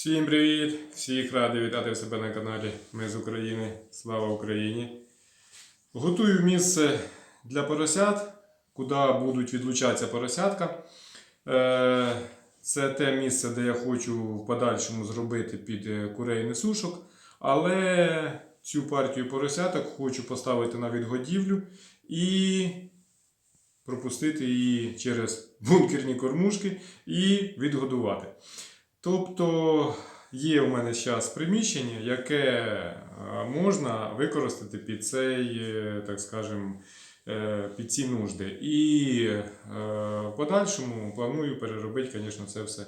Всім привіт! Всіх радий вітати в себе на каналі. Ми з України. Слава Україні! Готую місце для поросят, куди будуть відлучатися поросятка. Е, Це те місце, де я хочу в подальшому зробити під е, курейний сушок. Але цю партію поросяток хочу поставити на відгодівлю і пропустити її через бункерні кормушки і відгодувати. Тобто є у мене зараз приміщення, яке е, можна використати під цей, е, так скажем, е, під ці нужди. І в подальшому планую переробити, звісно, це все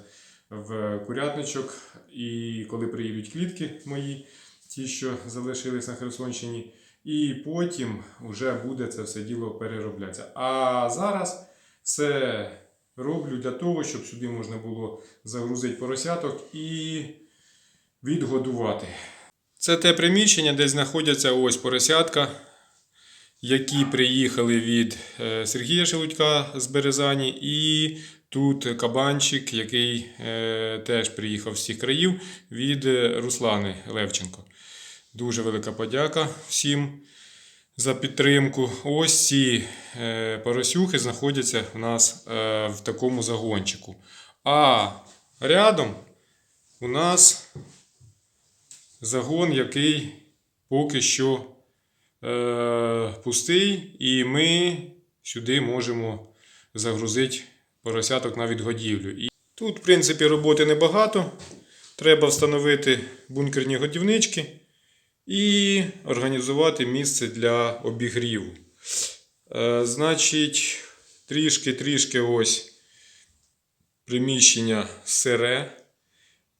в курятничок. І коли приїдуть клітки мої, ті, що залишились на Херсонщині, і потім вже буде це все діло перероблятися. А зараз все роблю для того, щоб сюди можна було загрузити поросяток і відгодувати. Це те приміщення, де знаходяться ось поросятка, які приїхали від е, Сергія Шелудька з Березані, і тут кабанчик, який е, теж приїхав з цих країв від е, Руслани Левченко. Дуже велика подяка всім за підтримку. Ось ці е, поросюхи знаходяться в нас е, в такому загончику. А рядом у нас загон, який поки що е, пустий, і ми сюди можемо загрузити поросяток на відгодівлю. І тут, в принципі, роботи небагато. Треба встановити бункерні годівнички і організувати місце для обігріву. Е, значить, трішки-трішки ось приміщення сире.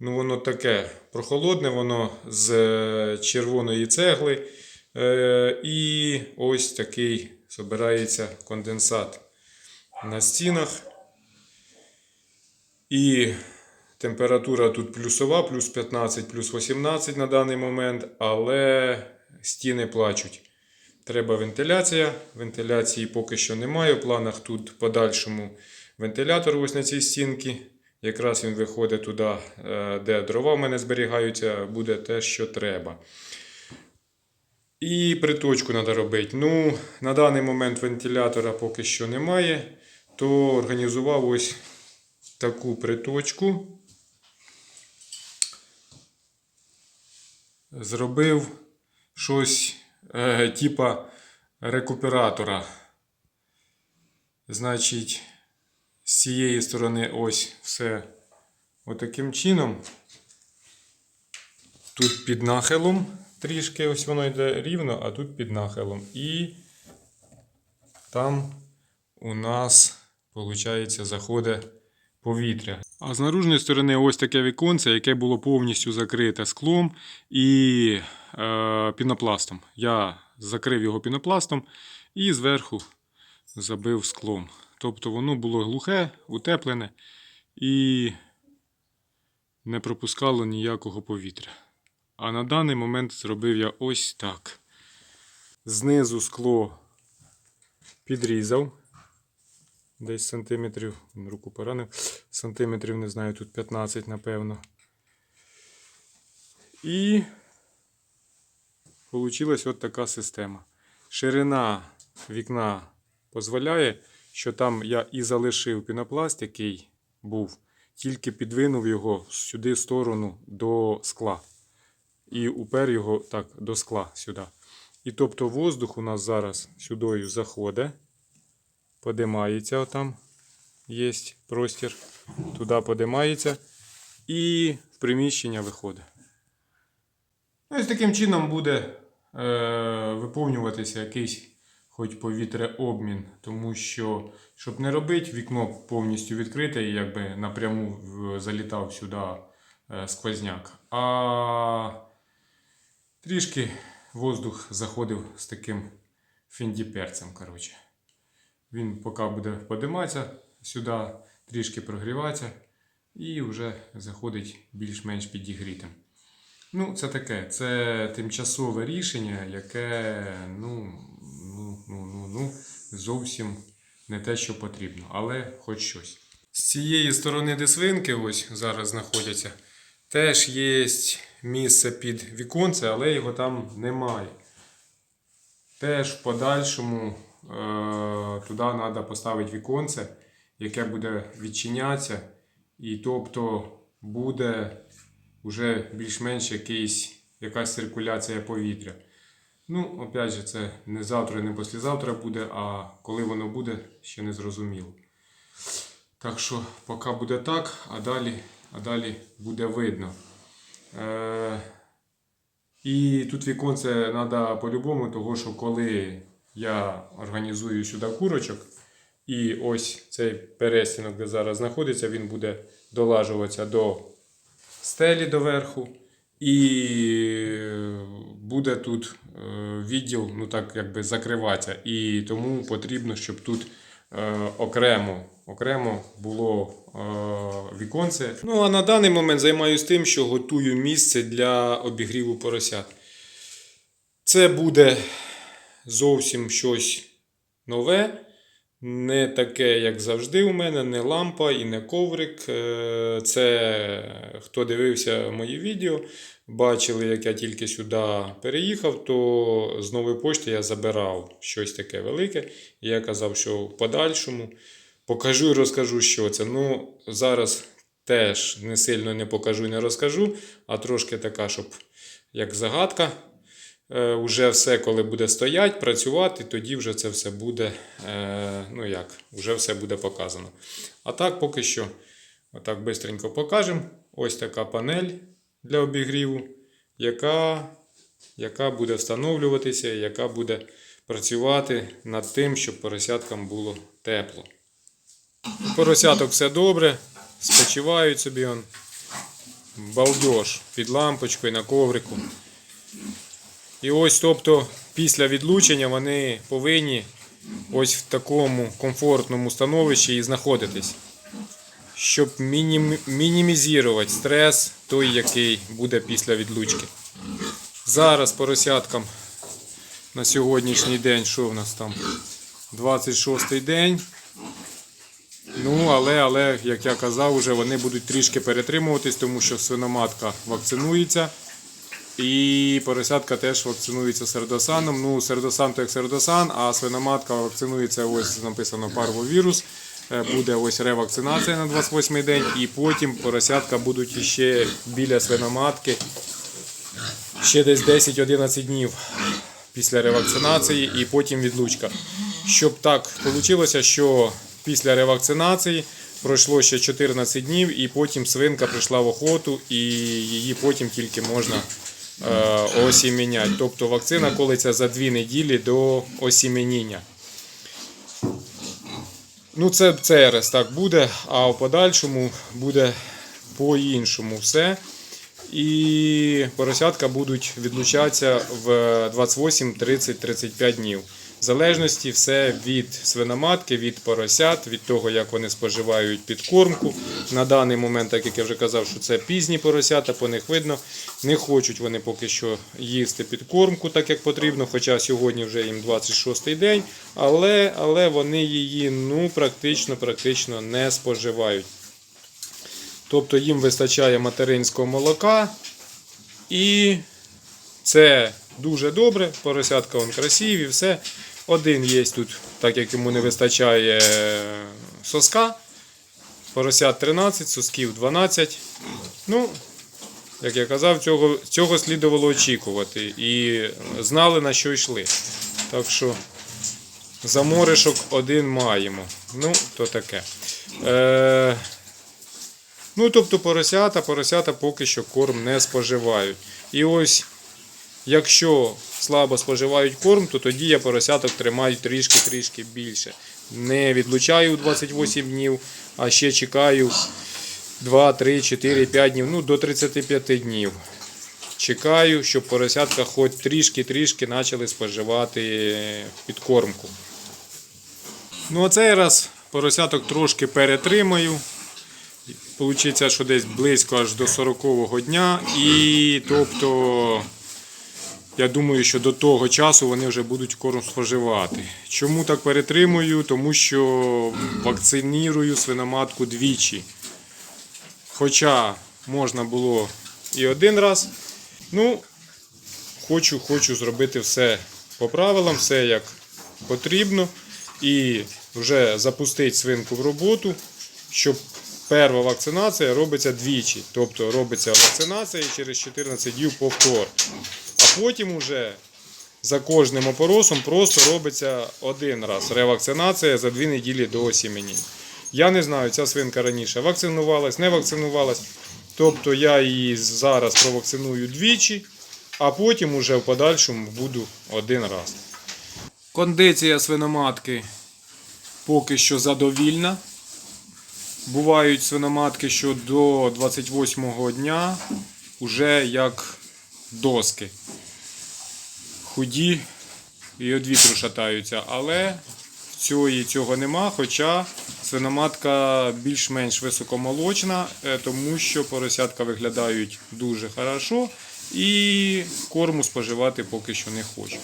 Ну, воно таке прохолодне, воно з е, червоної цегли. Е, і ось такий збирається конденсат на стінах. І температура тут плюсова, плюс 15, плюс 18 на даний момент, але стіни плачуть. Треба вентиляція. Вентиляції поки що немає. В планах тут подальшому вентилятор ось на цій стінці. Якраз він виходить туди, е, де дрова в мене зберігаються, буде те, що треба. І приточку треба робити. Ну, на даний момент вентилятора поки що немає, то організував ось таку приточку. Зробив щось е, типа рекуператора. Значить, з цієї сторони ось все отаким чином. Тут під нахилом трішки ось воно йде рівно, а тут під нахилом. І там у нас, виходить, заходить повітря. А з наружної сторони ось таке віконце, яке було повністю закрите склом і е, пінопластом. Я закрив його пінопластом і зверху забив склом. Тобто воно було глухе, утеплене і не пропускало ніякого повітря. А на даний момент зробив я ось так. Знизу скло підрізав. Десь сантиметрів, руку поранив, сантиметрів, не знаю, тут 15, напевно. І вийшла от така система. Ширина вікна дозволяє, що там я і залишив пінопласт, який був, тільки підвинув його сюди в сторону до скла. І упер його так до скла сюди. І тобто воздух у нас зараз сюдою заходить подимається отам. Є простір. Туди подимається і в приміщення виходить. Ну, і таким чином буде е, виповнюватися якийсь хоч повітряобмін, тому що, щоб не робити, вікно повністю відкрите і якби напряму залітав сюди е, сквозняк. А трішки воздух заходив з таким фіндіперцем. коротше. Він поки буде подиматися сюди, трішки прогріватися і вже заходить більш-менш підігрітим. Ну, це таке, це тимчасове рішення, яке ну, ну, ну, ну, ну, зовсім не те, що потрібно, але хоч щось. З цієї сторони, де свинки ось зараз знаходяться, Теж є місце під віконце, але його там немає. Теж в подальшому туди треба поставити віконце, яке буде відчинятися, і тобто буде вже більш-менш якась циркуляція повітря. Ну, опять же, це не завтра, не післязавтра буде, а коли воно буде, ще не зрозуміло. Так що поки буде так, а далі, а далі буде видно. Е, і тут віконце треба по-любому, того що коли я організую сюди курочок, і ось цей перестінок, де зараз знаходиться, він буде долажуватися до стелі доверху. І буде тут е, відділ, ну так якби закриватися. І тому потрібно, щоб тут е, окремо, окремо було е, віконце. Ну а на даний момент займаюся тим, що готую місце для обігріву поросят. Це буде зовсім щось нове. Не таке, як завжди, у мене, не лампа і не коврик. Е, Це хто дивився мої відео, бачили, як я тільки сюди переїхав, то з нової пошти я забирав щось таке велике. І я казав, що в подальшому покажу і розкажу, що це. Ну, зараз теж не сильно не покажу і не розкажу, а трошки така, щоб як загадка. Е, Уже все, коли буде стоять, працювати, тоді вже це все буде, е, ну як, вже все буде показано. А так, поки що, отак швидко покажемо. Ось така панель для обігріву, яка, яка буде встановлюватися, яка буде працювати над тим, щоб поросяткам було тепло. Поросяток все добре, спочивають собі он. Балдеж під лампочкою на коврику. І ось, тобто, після відлучення вони повинні ось в такому комфортному становищі і знаходитись, щоб мінім... мінімізувати стрес, той, який буде після відлучки. Зараз поросяткам на сьогоднішній день, що в нас там? 26-й день. Ну, але, але, як я казав, вже вони будуть трішки перетримуватись, тому що свиноматка вакцинується. І поросятка теж вакцинується сердосаном. Ну, сердосан то як сердосан, а свиноматка вакцинується, ось написано парвовірус. Е, Буде ось ревакцинація на 28-й день, і потім поросятка будуть ще біля свиноматки ще десь 10-11 днів після ревакцинації і потім відлучка. Щоб так вийшло, що після ревакцинації пройшло ще 14 днів, і потім свинка прийшла в охоту, і її потім тільки можна е. Тобто вакцина колиться за 2 неділі до осіменіння. Ну, це ЦРС так буде, а в подальшому буде по-іншому все. І поросятка будуть відлучатися в 28, 30, 35 днів. В залежності все від свиноматки, від поросят, від того, як вони споживають підкормку. На даний момент, так як я вже казав, що це пізні поросята, по них видно, не хочуть вони поки що їсти підкормку, так як потрібно. Хоча сьогодні вже їм 26-й день, але, але вони її ну, практично, практично не споживають. Тобто їм вистачає материнського молока. І це дуже добре. Поросятка вон красиві, все. Один є тут, так як йому не вистачає соска. Поросят 13, сосків 12. Ну, як я казав, цього, цього слідувало очікувати. І знали на що йшли. Так що заморишок один маємо. Ну, то таке. Е, Ну, тобто поросята, поросята поки що корм не споживають. І ось, якщо слабо споживають корм, то тоді я поросяток тримаю трішки-трішки більше. Не відлучаю 28 днів, а ще чекаю 2, 3, 4, 5 днів, ну до 35 днів. Чекаю, щоб поросятка хоч трішки-трішки почали споживати підкормку. Ну, а цей раз поросяток трошки перетримаю. Получиться, що десь близько аж до 40-го дня. І тобто, я думаю, що до того часу вони вже будуть корм споживати. Чому так перетримую? Тому що вакцинірую свиноматку двічі. Хоча можна було і один раз. Ну, хочу, хочу зробити все по правилам, все як потрібно. І вже запустити свинку в роботу, щоб перша вакцинація робиться двічі. Тобто робиться вакцинація і через 14 днів повтор. Потім уже за кожним опоросом просто робиться один раз ревакцинація за дві неділі до осіменінь. Я не знаю, ця свинка раніше вакцинувалась, не вакцинувалась. Тобто я її зараз провакциную двічі, а потім уже в подальшому буду один раз. Кондиція свиноматки поки що задовільна. Бувають свиноматки, що до 28-го дня вже як доски. Худі і від вітру шатаються. Але в цієї цього нема, хоча свиноматка більш-менш високомолочна, е, тому що поросятка виглядають дуже хорошо і корму споживати поки що не хочуть.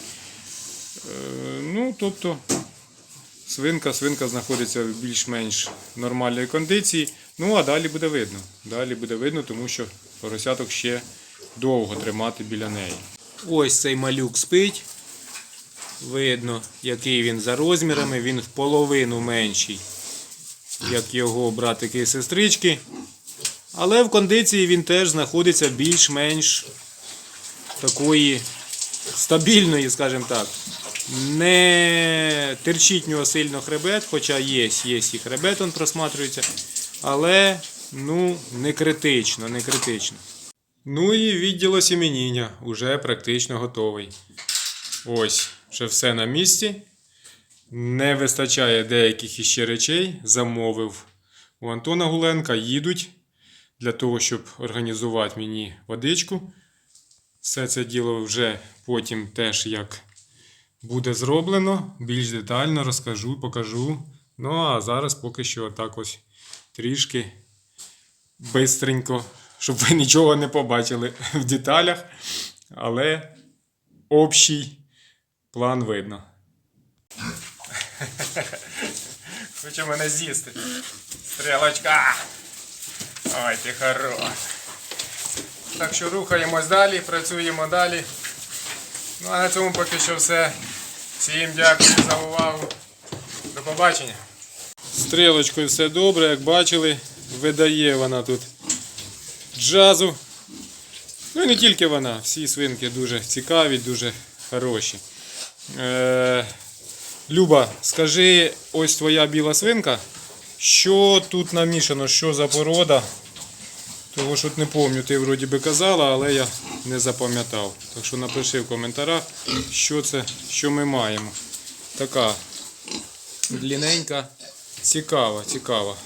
Е, Ну, тобто, свинка, свинка знаходиться в більш-менш нормальній кондиції. Ну, а далі буде видно. Далі буде видно, тому що поросяток ще довго тримати біля неї. Ось цей малюк спить. Видно, який він за розмірами, він в половину менший, як його братики і сестрички. Але в кондиції він теж знаходиться більш-менш такої стабільної, скажімо так. Не терчить нього сильно хребет, хоча є, є і хребет, він просматрюється. Але ну, не критично, не критично. Ну і відділ осіменіння уже практично готовий. Ось, вже все на місці. Не вистачає деяких іще речей. Замовив у Антона Гуленка. Їдуть для того, щоб організувати мені водичку. Все це діло вже потім теж як буде зроблено. Більш детально розкажу, покажу. Ну а зараз поки що так ось трішки бистренько, щоб ви нічого не побачили в деталях. Але общий план видно. Хоче мене з'їсти. Стрілочка. Ой, ти хорош. Так що рухаємось далі, працюємо далі. Ну а на цьому поки що все. Всім дякую за увагу. До побачення. Стрілочкою все добре, як бачили, видає вона тут джазу. Ну і не тільки вона, всі свинки дуже цікаві, дуже хороші. Е, Люба, скажи, ось твоя біла свинка, що тут намішано, що за порода? Того що не пам'ятаю, ти вроді би казала, але я не запам'ятав. Так що напиши в коментарях, що це, що ми маємо. Така длинненька, цікава, цікава.